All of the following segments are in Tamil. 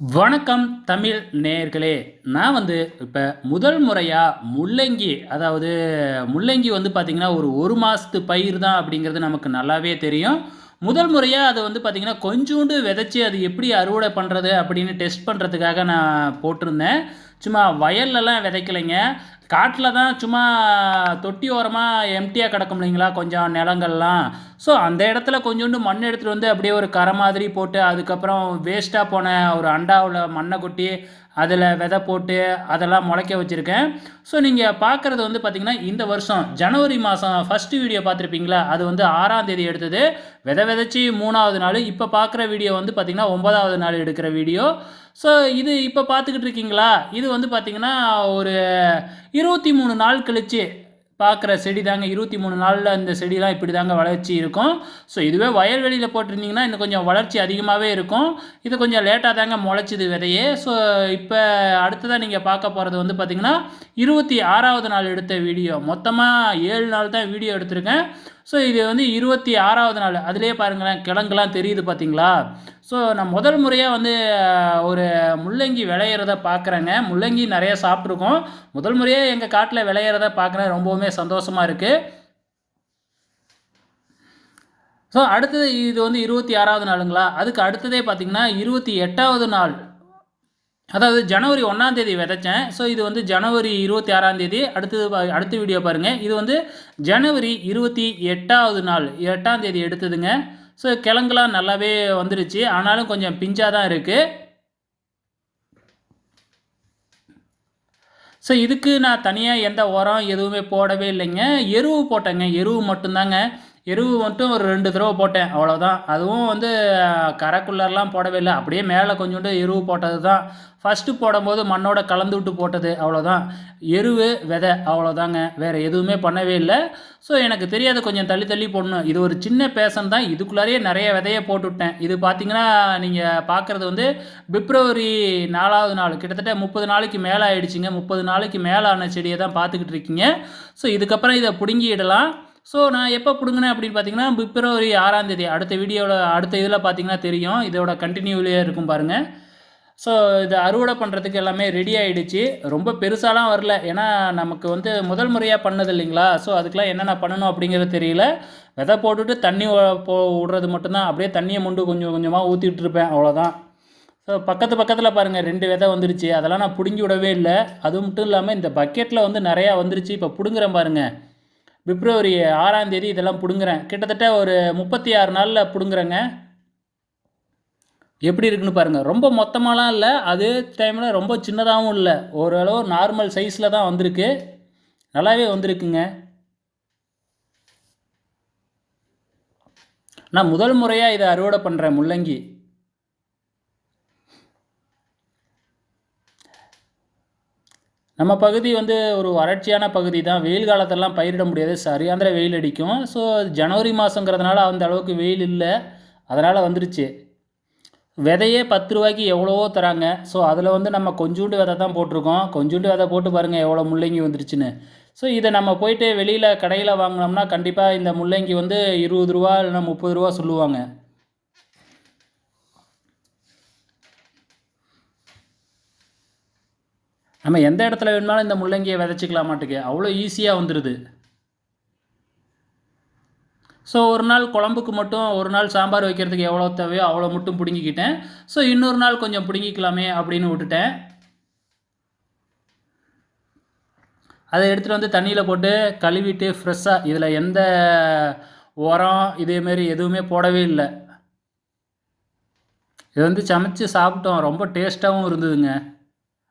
வணக்கம் தமிழ் நேயர்களே. நான் வந்து இப்போ முதல் முறையாக முள்ளங்கி அதாவது முள்ளங்கி வந்து பார்த்திங்கன்னா ஒரு ஒரு மாதத்து பயிர் தான் அப்படிங்கிறது நமக்கு நல்லாவே தெரியும். முதல் முறையாக அதை வந்து பார்த்திங்கன்னா கொஞ்சோண்டு விதைச்சி அது எப்படி அறுவடை பண்ணுறது அப்படின்னு டெஸ்ட் பண்ணுறதுக்காக நான் போட்டிருந்தேன். சும்மா வயல்லலாம் விதைக்கலைங்க. காட்டில் தான் சும்மா தொட்டி ஓரமாக எம்டியாக கிடக்கும் இல்லைங்களா? கொஞ்சம் நிலங்கள்லாம். ஸோ அந்த இடத்துல கொஞ்சோண்டு மண் எடுத்துகிட்டு வந்து அப்படியே ஒரு கரை மாதிரி போட்டு அதுக்கப்புறம் வேஸ்ட்டாக போன ஒரு அண்டாவில் மண்ணை கொட்டி அதில் விதை போட்டு அதெல்லாம் முளைக்க வச்சுருக்கேன். ஸோ நீங்கள் பார்க்குறது வந்து பார்த்திங்கன்னா இந்த வருஷம் ஜனவரி மாதம் ஃபஸ்ட்டு வீடியோ பார்த்துருப்பீங்களா? அது வந்து ஆறாம் தேதி எடுத்தது. விதை விதைச்சி மூணாவது நாள். இப்போ பார்க்குற வீடியோ வந்து பார்த்திங்கன்னா ஒன்பதாவது நாள் எடுக்கிற வீடியோ ஸோ இது இப்போ பார்த்துக்கிட்டு இருக்கீங்களா? இது வந்து பார்த்திங்கன்னா ஒரு இருபத்தி மூணு நாள் கழிச்சு பார்க்குற செடி தாங்க. இருபத்தி மூணு நாளில் இந்த செடிலாம் இப்படி தாங்க வளர்ச்சி இருக்கும். ஸோ இதுவே வயல்வெளியில் போட்டிருந்தீங்கன்னா இன்னும் கொஞ்சம் வளர்ச்சி அதிகமாகவே இருக்கும். இது கொஞ்சம் லேட்டாக தாங்க முளைச்சிது விதையே. ஸோ இப்போ அடுத்ததாக நீங்கள் பார்க்க போகிறது வந்து பார்த்திங்கன்னா இருபத்தி ஆறாவது நாள் எடுத்த வீடியோ. மொத்தமாக ஏழு நாள் தான் வீடியோ எடுத்திருக்கேன். ஸோ இது வந்து இருபத்தி ஆறாவது நாள். அதிலே பாருங்களேன் கிழங்குலாம் தெரியுது பார்த்தீங்களா ஸோ நான் முதல் முறையாக வந்து ஒரு முள்ளங்கி விளையிறத பார்க்குறேங்க முள்ளங்கி நிறைய சாப்பிட்ருக்கோம் முதல் முறையாக எங்கள் காட்டில் விளையிறத பார்க்குறேன் ரொம்பவுமே சந்தோஷமாக இருக்குது ஸோ அடுத்தது இது வந்து இருபத்தி ஆறாவது நாளுங்களா? அதுக்கு அடுத்ததே பார்த்திங்கன்னா இருபத்தி எட்டாவது நாள். அதாவது ஜனவரி ஒன்றாந்தேதி விதைச்சேன். ஸோ இது வந்து ஜனவரி இருபத்தி ஆறாந்தேதி அடுத்தது அடுத்த வீடியோ பாருங்கள் இது வந்து ஜனவரி இருபத்தி எட்டாவது நாள். எட்டாம் தேதி எடுத்ததுங்க. ஸோ கிழங்குலாம் நல்லாவே வந்துருச்சு. ஆனாலும் கொஞ்சம் பிஞ்சாக தான் இருக்குது ஸோ இதுக்கு நான் தனியாக எந்த உரம் எதுவுமே போடவே இல்லைங்க. எருவு போட்டேங்க. எருவு மட்டும்தாங்க. எருவு மட்டும் ஒரு ரெண்டு தடவை போட்டேன் அவ்வளோதான் அதுவும் வந்து கரைக்குள்ளரெலாம் போடவே இல்லை. அப்படியே மேலே கொஞ்சோண்டு எருவு போட்டது தான் ஃபஸ்ட்டு போடும்போது மண்ணோட கலந்து விட்டு போட்டது அவ்வளோதான் எருவு விதை அவ்வளோதாங்க வேறு எதுவுமே பண்ணவே இல்லை. ஸோ எனக்கு தெரியாது கொஞ்சம் தள்ளி தள்ளி போடணும். இது ஒரு சின்ன பேசன் தான். இதுக்குள்ளாரையே நிறைய விதையை போட்டுவிட்டேன் இது பார்த்திங்கன்னா நீங்கள் பார்க்குறது வந்து பிப்ரவரி நாலாவது நாள் கிட்டத்தட்ட முப்பது நாளைக்கு மேலே ஆகிடுச்சிங்க முப்பது நாளைக்கு மேலே ஆன செடியை தான் பார்த்துக்கிட்டு இருக்கீங்க. ஸோ இதுக்கப்புறம் இதை பிடுங்கிடலாம். ஸோ நான் எப்போ பிடுங்கினேன் அப்படின்னு பார்த்தீங்கன்னா பிப்ரவரி ஆறாம் தேதி. அடுத்த வீடியோவில் அடுத்த இதில் பார்த்தீங்கன்னா தெரியும். இதோட கண்டினியூலேயே இருக்கும் பாருங்கள் ஸோ இது அறுவடை பண்ணுறதுக்கு எல்லாமே ரெடி ஆகிடுச்சு ரொம்ப பெருசாலாம் வரல. ஏன்னா நமக்கு வந்து முதல் முறையாக பண்ணது இல்லைங்களா? ஸோ அதுக்கெலாம் என்னென்ன பண்ணணும் அப்படிங்கிறது தெரியல. விதை போட்டுட்டு தண்ணி போ விடுறது மட்டும்தான். அப்படியே தண்ணியை முண்டு கொஞ்சம் கொஞ்சமாக ஊற்றிட்டு இருப்பேன் அவ்வளோதான் ஸோ பக்கத்து பக்கத்தில் பாருங்கள் ரெண்டு விதை வந்துருச்சு. அதெல்லாம் நான் பிடுங்கி விடவே இல்லை. அது மட்டும் இல்லாமல் இந்த பக்கெட்டில் வந்து நிறையா வந்துருச்சு. இப்போ பிடுங்குறேன் பாருங்கள் பிப்ரவரி ஆறாம் தேதி இதெல்லாம் பிடுங்குறேன். கிட்டத்தட்ட ஒரு முப்பத்தி ஆறு நாளில் பிடுங்குறேங்க. எப்படி இருக்குன்னு பாருங்கள் ரொம்ப மொத்தமாலாம் இல்லை. அதே டைமில் ரொம்ப சின்னதாகவும் இல்லை. ஓரளவு நார்மல் சைஸில் தான் வந்திருக்கு. நல்லாவே வந்திருக்குங்க. நான் முதல் முறையாக இதை அறுவடை பண்ணுறேன் முள்ளங்கி. நம்ம பகுதி வந்து ஒரு வறட்சியான பகுதி தான். வெயில் காலத்திலலாம் பயிரிட முடியாது. சரியாந்திர வெயில் அடிக்கும். ஸோ ஜனவரி மாதங்கிறதுனால அந்த அளவுக்கு வெயில் இல்லை. அதனால் வந்துருச்சு. விதையே பத்து ரூபாய்க்கு எவ்வளவோ தராங்க. ஸோ அதில் வந்து நம்ம கொஞ்சோண்டு விதை தான் போட்டிருக்கோம். கொஞ்சோண்டு விதை போட்டு பாருங்கள் எவ்வளோ முள்ளங்கி வந்துருச்சுன்னு. ஸோ இதை நம்ம போயிட்டு வெளியில் கடையில் வாங்கினோம்னா கண்டிப்பாக இந்த முள்ளங்கி வந்து இருபது ரூபா இல்லைன்னா முப்பது ரூபா சொல்லுவாங்க. நம்ம எந்த இடத்துல வேணுமாலும் இந்த முள்ளங்கியை விதைச்சிக்கலாம் மாட்டுக்கு. அவ்வளோ ஈஸியாக வந்துடுது ஸோ ஒரு நாள் குழம்புக்கு மட்டும் ஒரு நாள் சாம்பார் வைக்கிறதுக்கு எவ்வளோ தேவையோ அவ்வளோ மட்டும் பிடுங்கிக்கிட்டேன். ஸோ இன்னொரு நாள் கொஞ்சம் பிடுங்கிக்கலாமே அப்படின்னு விட்டுட்டேன். அதை எடுத்துகிட்டு வந்து தண்ணியில் போட்டு கழுவிட்டு ஃப்ரெஷ்ஷாக இதில் எந்த உரம் இதேமாரி எதுவுமே போடவே இல்லை. இது வந்து சமைச்சு சாப்பிட்டோம். ரொம்ப டேஸ்ட்டாகவும் இருந்ததுங்க.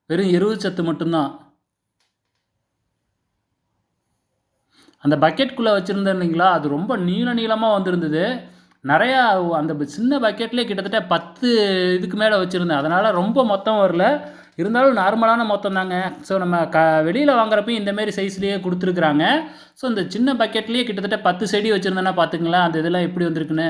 வெறும் எருவு சத்து மட்டும்தான். அந்த பக்கெட்குள்ளே வச்சுருந்தேன் இல்லைங்களா? அது ரொம்ப நீள நீளமாக வந்திருந்தது. நிறையா அந்த சின்ன பக்கெட்லேயே கிட்டத்தட்ட பத்து இதுக்கு மேலே வச்சுருந்தேன். அதனால் ரொம்ப மொத்தம் வரல. இருந்தாலும் நார்மலான மொத்தம் தாங்க. ஸோ நம்ம க வெளியில் வாங்குறப்பையும் இந்தமாரி சைஸ்லேயே கொடுத்துருக்குறாங்க. ஸோ இந்த சின்ன பக்கெட்லேயே கிட்டத்தட்ட பத்து செடி வச்சுருந்தேன்னா பார்த்துங்களேன் அந்த இதெல்லாம் எப்படி வந்திருக்குன்னு?